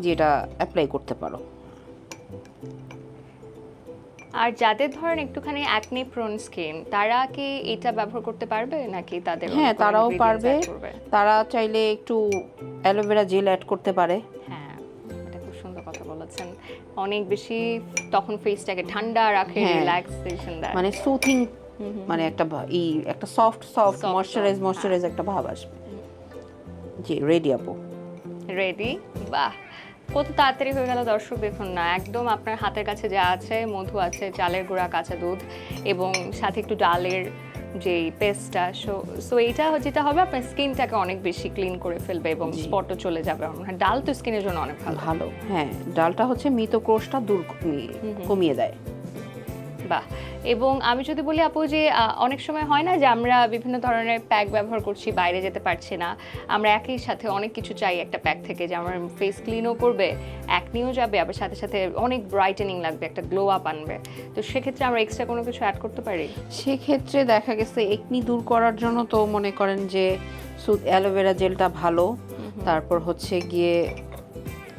যে এটা অ্যাপ্লাই করতে পারো। আর যাদের ধরেন একটুখানি অ্যাকনে প্রোন স্কিন তারা কি এটা ব্যবহার করতে পারবে নাকি তাদের হ্যাঁ তারাও পারবে। তারা চাইলে একটু অ্যালোভেরা জেল অ্যাড করতে পারে। হ্যাঁ এটা খুব সুন্দর কথা বলেছেন। অনেক বেশি তখন ফেসটাকে ঠান্ডা রাখে। রিল্যাক্সেশন দেয়। মানে সুথিং মানে একটা ভা- ই একটা সফট সফট ময়শ্চারাইজ ময়শ্চারাইজ একটা ভাব আসবে। জি রেডি আপু। রেডি বাহ! কত তাড়াতাড়ি হয়ে গেল দর্শক দেখুন না একদম আপনার হাতের কাছে যা আছে মধু আছে চালের গুঁড়া কাঁচা দুধ এবং সাথে একটু ডালের যে পেস্টটা সো সো এইটা যেটা হবে আপনার স্কিনটাকে অনেক বেশি ক্লিন করে ফেলবে এবং স্পটও চলে যাবে। আপনার ডাল তো স্কিনের জন্য অনেক ভালো। ভালো হ্যাঁ ডালটা হচ্ছে মৃত কোষটা দূর কমিয়ে- কমিয়ে দেয়। বাহ এবং আমি যদি বলি আপু যে অনেক সময় হয় না যে আমরা বিভিন্ন ধরনের প্যাক ব্যবহার করছি বাইরে যেতে পারছি না। আমরা একই সাথে অনেক কিছু চাই একটা প্যাক থেকে যে আমার ফেস ক্লিনও করবে অ্যাকনিও যাবে আবার সাথে সাথে অনেক ব্রাইটেনিং লাগবে একটা গ্লো আপ আনবে। তো সেক্ষেত্রে আমরা এক্সট্রা কোনো কিছু অ্যাড করতে পারি? সেক্ষেত্রে দেখা গেছে একনি দূর করার জন্য তো মনে করেন যে অ্যালোভেরা জেলটা ভালো। তারপর হচ্ছে গিয়ে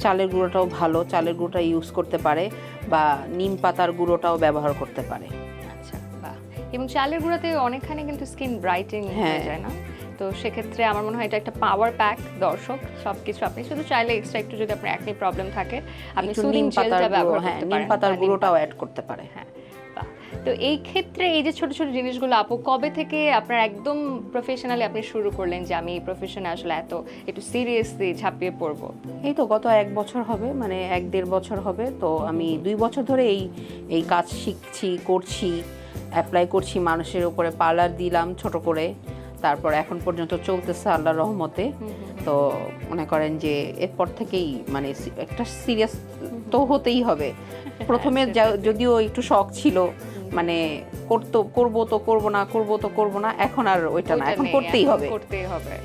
চালের গুঁড়োটাও ভালো চালের গুঁড়োটা ইউজ করতে পারে বা নিম পাতার গুঁড়োটাও ব্যবহার করতে পারে। আচ্ছা বাহ। এবং চালের গুঁড়াতে অনেকখানি কিন্তু স্কিন ব্রাইটিং হয়ে হ্যাঁ। যায় না? তো সেক্ষেত্রে আমার মনে হয় এটা একটা পাওয়ার প্যাক দর্শক সব কিছু আপনি শুধু চাইলে এক্সট্রা একটু যদি আপনার একনি প্রবলেম থাকে আপনি সুদিন নিম পাতার জেলটা ব্যবহার হ্যাঁ নিম পাতার গুঁড়োটাও অ্যাড করতে পারে। হ্যাঁ। তো এই ক্ষেত্রে এই যে ছোট ছোট জিনিসগুলো আপু কবে থেকে আপনার একদম প্রফেশনালি আপনি শুরু করলেন যে আমি এই প্রফেশনে আসলে এত একটু সিরিয়াসলি ঝাঁপিয়ে পড়ব? এই তো গত এক বছর হবে মানে এক দেড় বছর হবে তো আমি দুই বছর ধরে এই এই কাজ শিখছি করছি অ্যাপ্লাই করছি মানুষের উপরে পার্লার দিলাম ছোট করে তারপর এখন পর্যন্ত চলতেছে আল্লাহ রহমতে। তো মনে করেন যে এরপর থেকেই মানে একটা সিরিয়াস তো হতেই হবে। প্রথমে যা- যদিও একটু শখ ছিল মানে করতো করব তো করব না করব তো করব না এখন আর ওইটা না এখন করতেই হবে। করতেই হবে।